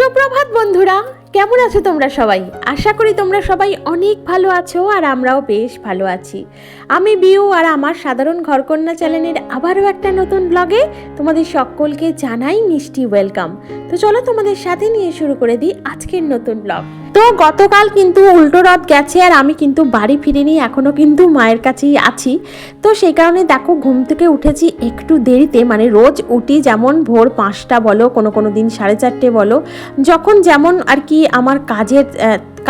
সুপ্রভাত বন্ধুরা। কেমন আছো তোমরা সবাই? আশা করি তোমরা সবাই অনেক ভালো আছো আর আমরাও বেশ ভালো আছি। আমি বিউ আর আমার সাধারণ ঘরকন্যা চ্যানেলের আবারও একটা নতুন ব্লগে তোমাদের সকলকে জানাই মিষ্টি ওয়েলকাম তো চলো তোমাদের সাথে নিয়ে শুরু করে দিই আজকের নতুন ব্লগ তো গতকাল কিন্তু উল্টো রথ গেছে আর আমি কিন্তু বাড়ি ফিরিনি এখনও কিন্তু মায়ের কাছেই আছি। তো সেই কারণে দেখো ঘুম থেকে উঠেছি একটু দেরিতে মানে রোজ উঠি যেমন ভোর পাঁচটা বলো, কোনো কোনো দিন সাড়ে চারটে বলো, যখন যেমন আর কি আমার কাজের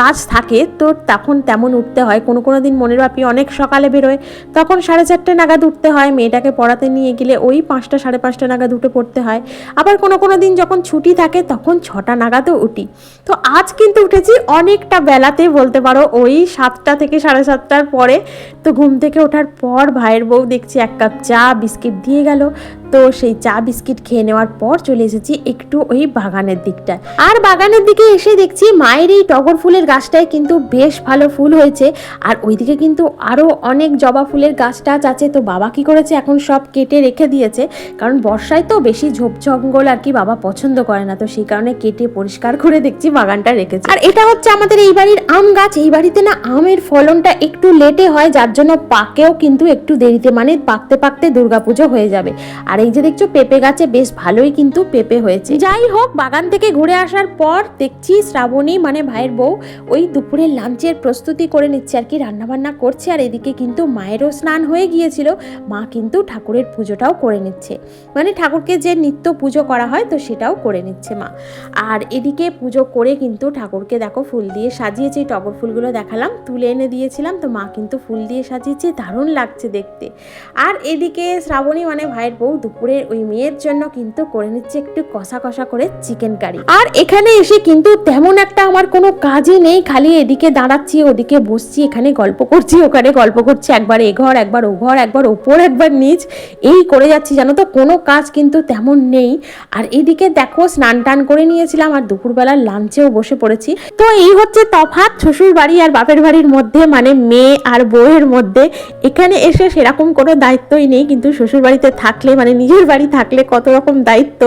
কাজ থাকে, তো তখন তেমন উঠতে হয়। কোনো কোনো দিন মনের বাপি অনেক সকালে বেরোয়, তখন সাড়ে চারটে নাগাদ উঠতে হয়। মেয়েটাকে পড়াতে নিয়ে গেলে ওই পাঁচটা, সাড়ে পাঁচটা নাগাদ উঠে পড়তে হয়। আবার কোনো কোনো দিন যখন ছুটি থাকে, তখন ছটা নাগাদও উঠি। তো আজ কিন্তু উঠেছি অনেকটা বেলাতে বলতে পারো, ওই সাতটা থেকে সাড়ে সাতটার পরে। তো ঘুম থেকে ওঠার পর ভাইয়ের বউ দেখছি এক কাপ চা, বিস্কিট দিয়ে গেল। তো সেই চা, বিস্কিট খেয়ে নেওয়ার পর চলে এসেছি একটু ওই বাগানের দিকটায়। আর বাগানের দিকে এসে দেখছি মায়ের এই টগর ফুলের গাছটায় কিন্তু বেশ ভালো ফুল হয়েছে। আর ওইদিকে কিন্তু আরও অনেক জবা ফুলের গাছ টাছ আছে। তো বাবা কি করেছে? এখন সব কেটে রেখে দিয়েছে। কারণ বর্ষায় তো বেশি ঝোপ জঙ্গল আর কি বাবা পছন্দ করে না। তো সেই কারণে কেটে পরিষ্কার করে দেখছি বাগানটা রেখেছে। আর এটা হচ্ছে আমাদের এই বাড়ির আম গাছ। এই বাড়িতে না আমের ফলনটা একটু লেটে হয়, যার জন্য পাকেও কিন্তু একটু দেরিতে মানে পাকতে পাকতে দুর্গাপুজো হয়ে যাবে। আর এই যে দেখছ, পেঁপে গাছে বেশ ভালোই কিন্তু পেঁপে হয়েছে। যাই হোক, বাগান থেকে ঘুরে আসার পর দেখছি শ্রাবণী মানে ভাইয়ের বউ ওই দুপুরের লাঞ্চের প্রস্তুতি করে নিচ্ছে আর কি, রান্নাবান্না করছে আর এদিকে কিন্তু মায়েরও স্নান হয়ে গিয়েছিল। মা কিন্তু ঠাকুরের পুজোটাও করে নিচ্ছে। মানে ঠাকুরকে যে নিত্য পুজো করা হয় তো সেটাও করে নিচ্ছে মা। আর এদিকে পুজো করে কিন্তু ঠাকুরকে দেখো ফুল দিয়ে সাজিয়েছে এই টগর ফুলগুলো দেখালাম, তুলে এনে দিয়েছিলাম তো মা কিন্তু ফুল দিয়ে সাজিয়েছে, দারুণ লাগছে দেখতে। আর এদিকে শ্রাবণী মানে ভাইয়ের বউ দুপুরের ওই মেয়ের জন্য কিন্তু করে নিচ্ছে একটু কষা কষা করে চিকেন কারি। আর এখানে এসে কিন্তু তেমন একটা আমার কোনো কাজই নেই, খালি এদিকে দাঁড়াচ্ছি, ওদিকে বসছি, এখানে গল্প করছি, ওখানে গল্প করছি, একবার এ ঘর, একবার ও ঘর, একবার ওপর, একবার নিচ। এই করে যাচ্ছি, জানো তো, কোনো কাজ কিন্তু তেমন নেই। আর এদিকে দেখো, স্নান টান করে নিয়েছিলাম, আর দুপুরবেলার লাঞ্চেও বসে পড়েছি। তো এই হচ্ছে তফাৎ, শ্বশুর বাড়ি আর বাপের বাড়ির মধ্যে মানে মেয়ে আর বউয়ের মধ্যে। এখানে এসে সেরকম কোনো দায়িত্বই নেই, কিন্তু শ্বশুর বাড়িতে থাকলে মানে নিজের বাড়ি থাকলে কত রকম দায়িত্ব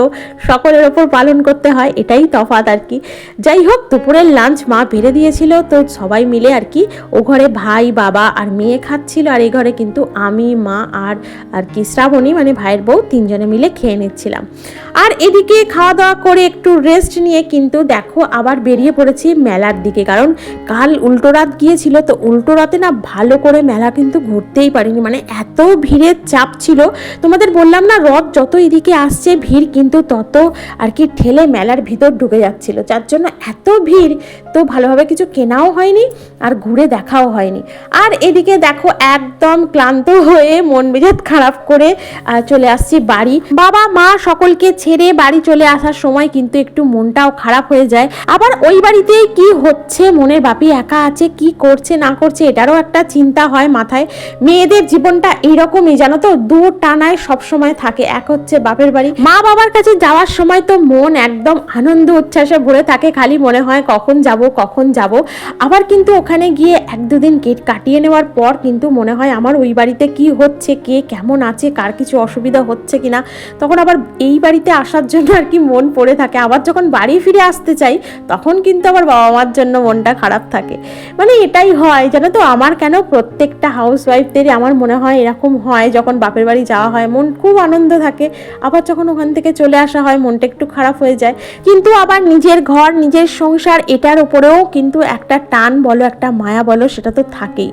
সকলের ওপর পালন করতে হয়, এটাই তফাৎ আর কি। যাই হোক, দুপুরের লাঞ্চ মা বেড়ে দিয়েছিল। তো সবাই মিলে আর কি, ও ঘরে ভাই, বাবা আর মেয়ে খাচ্ছিল আর এই ঘরে কিন্তু আমি, মা আর আর কি শ্রাবণী মানে ভাইয়ের বউ তিনজনে মিলে খেয়ে নিচ্ছিলাম। আর এদিকে খাওয়া দাওয়া করে একটু রেস্ট নিয়ে কিন্তু দেখো আবার বেরিয়ে পড়েছি মেলার দিকে। কারণ কাল উল্টো রাত গিয়েছিল, তো উল্টো রাতে না ভালো করে মেলা কিন্তু ঘুরতেই পারিনি। মানে এত ভিড়ের চাপ ছিল। তোমাদের বললাম না, রথ যত এদিকে আসছে ভিড় কিন্তু তত আর কি ঠেলে মেলার ভিতর ঢুকে যাচ্ছিল। যার জন্য এত ভিড়। তো ভালোভাবে কিছু কেনাও হয়নি আর ঘুরে দেখাও হয়নি। আর এদিকে দেখো একদম ক্লান্ত হয়ে মন মেজাজ খারাপ করে চলে আসছি বাড়ি। বাবা, মা সকলকে ছেড়ে বাড়ি চলে আসার সময় কিন্তু একটু মনটাও খারাপ হয়ে যায়। আবার ওই বাড়িতে কি হচ্ছে, মনের বাপি একা আছে, কি করছে, না করছে, এটারও একটা চিন্তা হয় মাথায়। মেয়েদের জীবনটা এইরকমই, জানো তো? দু টানায় সব সময় থাকে, এক হচ্ছে বাপের বাড়ি। মা বাবার কাছে যাওয়ার সময় তো মন একদম আনন্দ, উচ্ছ্বাসে ভরে থাকে, খালি মনে হয় কখন যাব, কখন যাব? আবার কিন্তু ওখানে গিয়ে এক দুদিন গেট কাটিয়ে নেওয়ার পর কিন্তু মনে হয় আমার ওই বাড়িতে কি হচ্ছে, কে কেমন আছে, কার কিছু অসুবিধা হচ্ছে কি না তখন আবার এই বাড়িতে আসার জন্য আর কি মন পড়ে থাকে। আবার যখন বাড়ি ফিরে আসতে চাই, তখন কিন্তু আমার বাবা মার জন্য মনটা খারাপ থাকে। মানে এটাই হয়, জানো তো, আমার কেন প্রত্যেকটা হাউস ওয়াইফদেরই আমার মনে হয় এরকম হয়, যখন বাপের বাড়ি যাওয়া হয়, মন খুব আনন্দ থাকে। আবার যখন ওখান থেকে চলে আসা হয়, মনটা একটু খারাপ হয়ে যায়। কিন্তু আবার নিজের ঘর, নিজের সংসার, এটার উপরেও কিন্তু একটা টান বলো, একটা মায়া বলো, সেটা তো থাকেই।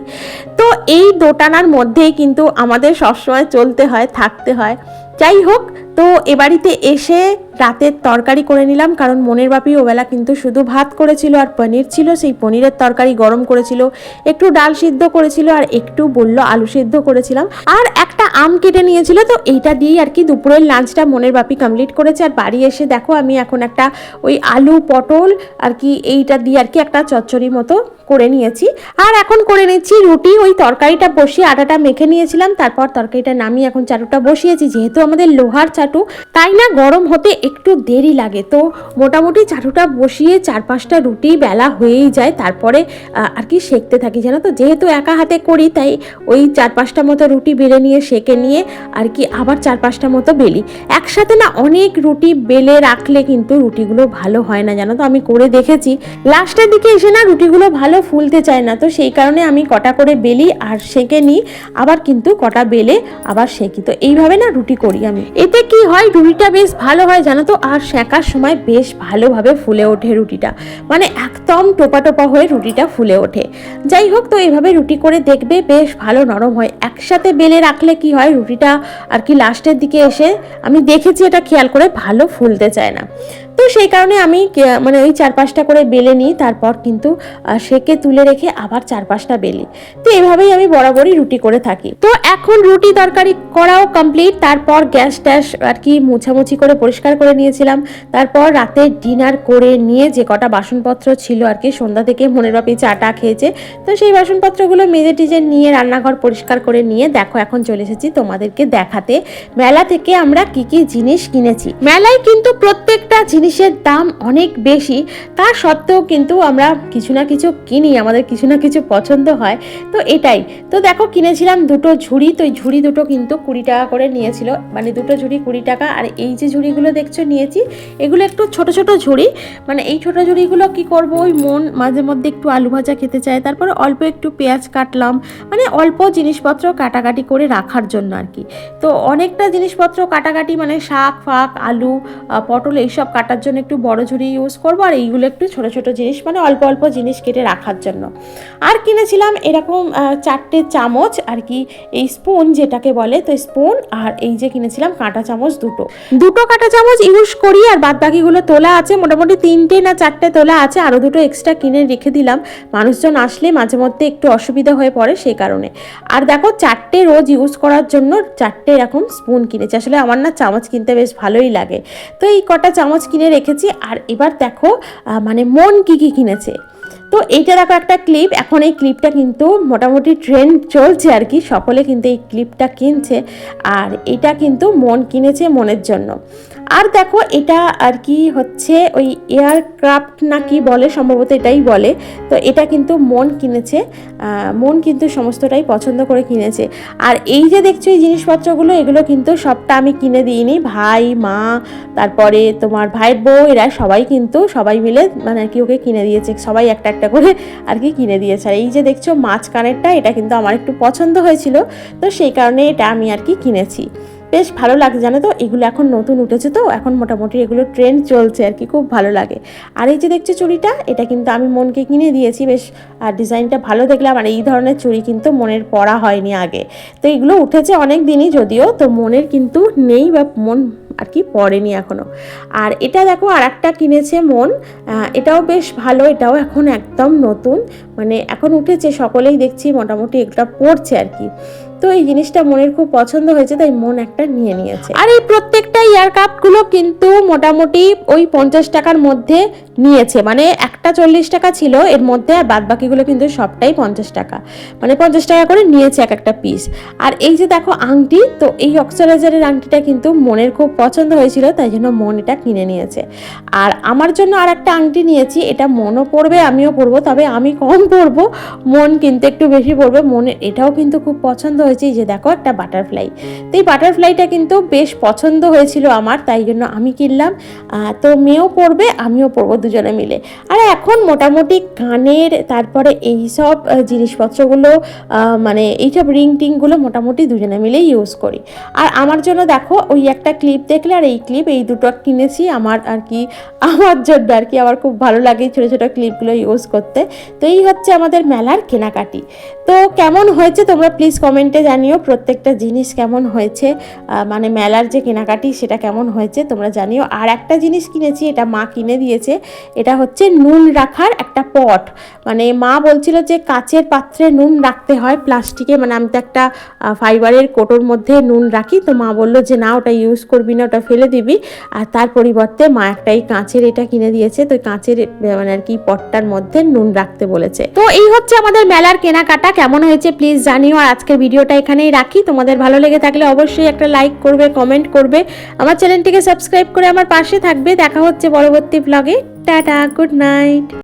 তো এই দোটানার মধ্যেই কিন্তু আমাদের সবসময় চলতে হয়, থাকতে হয়। যাই হোক, তো এ বাড়িতে এসে রাতের তরকারি করে নিলাম, কারণ মনের বাপি ওবেলা কিন্তু শুধু ভাত করেছিল আর পনির ছিল, সেই পনিরের তরকারি গরম করেছিল, একটু ডাল সিদ্ধ করেছিল আর একটু বলল আলু সিদ্ধ করেছিলাম। আর একটা আম কেটে নিয়েছিল, তো এইটা দিয়েই আর কি দুপুরের লাঞ্চটা মনের বাপি কমপ্লিট করেছে। আর বাড়ি এসে দেখো, আমি এখন একটা ওই আলু পটল আর কি এইটা দিয়ে আর কি একটা চচ্চড়ি মতো করে নিয়েছি। আর এখন করে নিচ্ছি রুটি, ওই তরকারিটা বসিয়ে আটাটা মেখে নিয়েছিলাম। তারপর তরকারিটা নামিয়ে এখন চাটুটা বসিয়েছি, যেহেতু আমাদের লোহার চাটু, তাই না গরম হতে একটু দেরি লাগে। তো মোটামুটি চাটুটা বসিয়ে চার পাঁচটা রুটি বেলা হয়েই যায়, তারপরে আর কি সেঁকতে থাকি, জানো তো? যেহেতু একা হাতে করি, তাই ওই চার পাঁচটা মতো রুটি বেলে নিয়ে, সেঁকে নিয়ে আর কি আবার চার পাঁচটা মতো বেলি। একসাথে না অনেক রুটি বেলে রাখলে কিন্তু রুটিগুলো ভালো হয় না, জানো তো? আমি করে দেখেছি। লাস্টের দিকে এসে না রুটিগুলো ভালো ফুলতে চায় না। তো সেই কারণে আমি কটা করে বেলি আর সেঁকে নিই আবার কিন্তু কটা বেলে আবার সেঁকি। তো এইভাবে না রুটি করি আমি। এতে কি হয় রুটিটা বেশ ভালো হয় জানো তো? আর সেঁকার সময় বেশ ভালোভাবে ফুলে ওঠে রুটিটা। মানে একদম টোপা টোপা হয়ে রুটিটা ফুলে ওঠে। যাই হোক তো এইভাবে রুটি করে দেখবে বেশ ভালো নরম হয়। একসাথে বেলে রাখলে কি হয় রুটিটা আর কি লাস্টের দিকে এসে আমি দেখেছি এটা খেয়াল করে ভালো ফুলতে চায় না। তো সেই কারণে আমি মানে ওই চার পাঁচটা করে বেলে নিই তারপর কিন্তু আহ, সেকে তুলে রেখে আবার চার পাঁচটা বেলি। তো এভাবেই আমি বরাবরই রুটি করে থাকি। তো এখন রুটি তরকারি করাও কমপ্লিট তারপর গ্যাস ট্যাস আর কি মুছামুছি করে পরিষ্কার করে নিয়েছিলাম। তারপর রাতে ডিনার করে নিয়ে যে কটা বাসনপত্র ছিল আর কি, সন্ধ্যা থেকে মনের বাপি চাটা খেয়েছে। তো সেই বাসনপত্রগুলো মেজে টিজে নিয়ে রান্নাঘর পরিষ্কার করে নিয়ে দেখো এখন চলে এসেছি তোমাদেরকে দেখাতে। মেলা থেকে আমরা কি কি জিনিস কিনেছি। মেলায় কিন্তু প্রত্যেকটা জিনিসের দাম অনেক বেশি, তা সত্ত্বেও কিন্তু আমরা কিছু না কিছু কিনি, আমাদের কিছু না কিছু পছন্দ হয়। তো এটাই। তো দেখো কিনেছিলাম দুটো ঝুড়ি, তো এই ঝুড়ি দুটো কিন্তু কুড়ি টাকা করে নিয়েছিল। মানে দুটো ঝুড়ি কুড়ি টাকা, আর এই যে ঝুড়িগুলো দেখছ নিয়েছি, এগুলো একটু ছোট ছোট ঝুড়ি। মানে এই ছোট ঝুড়িগুলো কি করব? ওই মন মাঝে মধ্যে একটু আলু ভাজা খেতে চায়, তারপরে অল্প একটু পেঁয়াজ কাটলাম। মানে অল্প জিনিসপত্র কাটাকাটি করে রাখার জন্য আর কি। তো অনেকটা জিনিসপত্র কাটাকাটি মানে শাক, ফাক, আলু পটল, এইসব কাটার জন্য একটু বড় ঝুড়ি ইউজ করব, আর এইগুলো একটু ছোট ছোট জিনিস মানে অল্প অল্প জিনিস কেটে রাখার জন্য। আর কিনেছিলাম এরকম চারটে চামচ, আর কি এই স্পুন যেটাকে বলে, তো স্পুন আর এই যে কিনেছিলাম কাঁটা চামচ দুটো। দুটো কাঁটা চামচ ইউজ করি, আর বাদ বাকিগুলো তোলা আছে, মোটামুটি তিনটে না চারটে তোলা আছে আরও দুটো এক্সট্রা কিনে রেখে দিলাম। মানুষজন আসলে মাঝে মধ্যে একটু অসুবিধা হয়ে পড়ে সেই কারণে। আর দেখো, চারটে রোজ ইউজ করার জন্য চারটে এরকম স্পুন কিনেছি। আসলে আমার না চামচ কিনতে বেশ ভালোই লাগে। তো এই কটা চামচ কিনে রেখেছি, আর এবার দেখো মানে মন কি কি কিনেছে। তো এইটা দেখো একটা ক্লিপ এখন এই ক্লিপটা কিন্তু মোটামুটি ট্রেন্ড চলছে আর কি, সকলে কিন্তু এই ক্লিপটা কিনছে, আর এটা কিন্তু মন কিনেছে মনের জন্য। আর দেখো, এটা আর কি হচ্ছে, ওই এয়ারক্রাফট না কি বলে, সম্ভবত এটাই বলে। তো এটা কিন্তু মন কিনেছে মন কিন্তু সমস্তটাই পছন্দ করে কিনেছে। আর এই যে দেখছ, এই জিনিসপত্রগুলো, এগুলো কিন্তু সবটা আমি কিনে দিইনি। ভাই, মা, তারপরে তোমার ভাই বউ, এরা সবাই কিন্তু, সবাই মিলে মানে আর কি ওকে কিনে দিয়েছে। সবাই একটা একটা করে আর কি কিনে দিয়েছে। আর এই যে দেখছ মাছ কানেরটা এটা কিন্তু আমার একটু পছন্দ হয়েছিল, তো সেই কারণে এটা আমি আর কি কিনেছি। বেশ ভালো লাগে জানো তো? এগুলো এখন নতুন উঠেছে তো, এখন মোটামুটি এগুলো ট্রেন্ড চলছে আর কি, খুব ভালো লাগে। আর এই যে দেখছ চুড়িটা, এটা কিন্তু আমি মনকে কিনে দিয়েছি, বেশ, আর ডিজাইনটা ভালো দেখলাম, আর এই ধরনের চুড়ি কিন্তু মনের পরা হয়নি আগে। তো এগুলো উঠেছে অনেক দিনই যদিও, তো মনের কিন্তু নেই বা মন আর কি পড়েনি এখনও আর এটা দেখো আর একটা কিনেছে মন এটাও বেশ ভালো, এটাও এখন একদম নতুন মানে এখন উঠেছে, সকলেই দেখছি, মোটামুটি এগুলো পড়ছে আর কি। তো এই জিনিসটা মনের খুব পছন্দ হয়েছে, তাই মন একটা নিয়ে নিয়েছে। আর এই প্রত্যেকটা ইয়ার কাপগুলো কিন্তু মোটামুটি ওই পঞ্চাশ টাকার মধ্যে নিয়েছে। মানে একটা চল্লিশ টাকা ছিল, এর মধ্যে আর বাদ বাকিগুলো কিন্তু সবটাই পঞ্চাশ টাকা। মানে পঞ্চাশ টাকা করে নিয়েছে এক একটা পিস আর এই যে দেখো আংটি, তো এই অক্সরাইজারের আংটিটা কিন্তু মনের খুব পছন্দ হয়েছিল, তাই জন্য মন এটা কিনে নিয়েছে। আর আমার জন্য আর একটা আংটি নিয়েছি, এটা মনও পড়বে, আমিও পরবো, তবে আমি কম পরবো, মন কিন্তু একটু বেশি পড়বে মনের এটাও কিন্তু খুব পছন্দ হয়েছে যে দেখো একটা বাটারফ্লাই তো এই বাটারফ্লাইটা কিন্তু বেশ পছন্দ হয়েছিল আমার, তাই জন্য আমি কিনলাম। তো মেয়েও পরবে, আমিও পরবো দুজনে মিলে। আর এখন মোটামুটি কানের, তারপরে এই সব জিনিসপত্রগুলো মানে এইসব রিং টিংগুলো মোটামুটি দুজনে মিলেই ইউজ করি। আর আমার জন্য দেখো, ওই একটা ক্লিপ দেখলে, আর এই ক্লিপ এই দুটো কিনেছি আমার আর কি, আমার জন্য আর কি। আমার খুব ভালো লাগে ছোটো ছোটো ক্লিপগুলো ইউজ করতে। তো এই হচ্ছে আমাদের মেলার কেনাকাটি। তো কেমন হয়েছে তোমরা প্লিজ কমেন্টে জানিও, প্রত্যেকটা জিনিস কেমন হয়েছে মানে মেলার যে কেনাকাটি সেটা কেমন হয়েছে তোমরা জানিও। আর একটা জিনিস কিনেছি, এটা মা কিনে দিয়েছে, এটা হচ্ছে নুন রাখার একটা পট। মানে মা বলছিল যে কাচের পাত্রে নুন রাখতে হয়, প্লাস্টিকে মানে আমি তো একটা ফাইবারের কোটোর মধ্যে নুন রাখি, তো মা বলল যে না, ওটা ইউজ করবি না, ওটা ফেলে দিবি। আর তার পরিবর্তে মা একটা এই কাঁচের এটা কিনে দিয়েছে, তো কাঁচের মানে আর কি পটটার মধ্যে নুন রাখতে বলেছে। তো এই হচ্ছে আমাদের মেলার কেনাকাটা কেমন হয়েছে প্লিজ জানিও। আর আজকের ভিডিওটা এখানেই রাখি। তোমাদের ভালো লেগে থাকলে অবশ্যই একটা লাইক করবে কমেন্ট করবে। আমার চ্যানেলটিকে সাবস্ক্রাইব করে আমার পাশে থাকবে। দেখা হচ্ছে পরবর্তী ব্লগে টাটা গুড নাইট